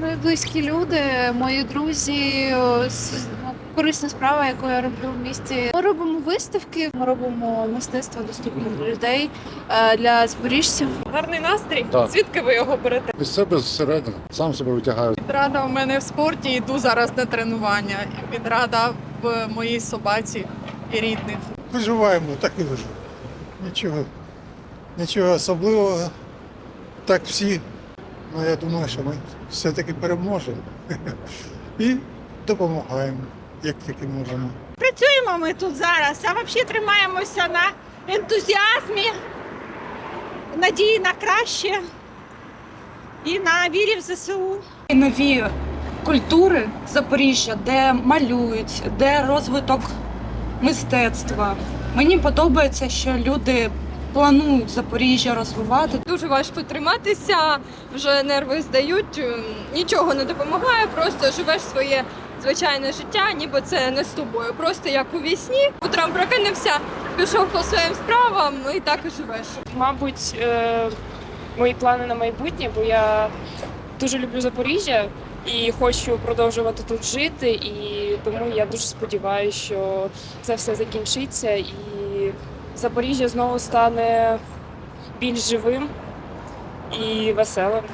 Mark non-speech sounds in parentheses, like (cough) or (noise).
Мої близькі люди, мої друзі, ну, корисна справа, яку я роблю в місті. Ми робимо виставки, ми робимо мистецтво доступне для людей, е, для запоріжців. Гарний настрій. Так. Звідки ви його берете? Від себе зсередини, сам себе витягаю. Відрада у мене в спорті, йду зараз на тренування. І Відрада в моїй собаці і рідних. Виживаємо, так і виживаємо. Нічого, нічого особливого. Так всі. Ну, я думаю, що ми все-таки переможемо. (laughs) І допомагаємо, як тільки можемо. Працюємо ми тут зараз, а взагалі тримаємося на ентузіазмі, надії на краще і на вірі в ЗСУ. І нові культури Запоріжжя, де малюють, де розвиток мистецтва. Мені подобається, що люди планують Запоріжжя розвивати. Дуже важко триматися, вже нерви здають, нічого не допомагає, просто живеш своє звичайне життя, ніби це не з тобою. Просто як у вісні, утром прокинувся, пішов по своїм справам і так і живеш. мабуть, е, мої плани на майбутнє, бо я дуже люблю Запоріжжя і хочу продовжувати тут жити. І тому я дуже сподіваюся, що це все закінчиться і Запоріжжя знову стане більш живим і веселим.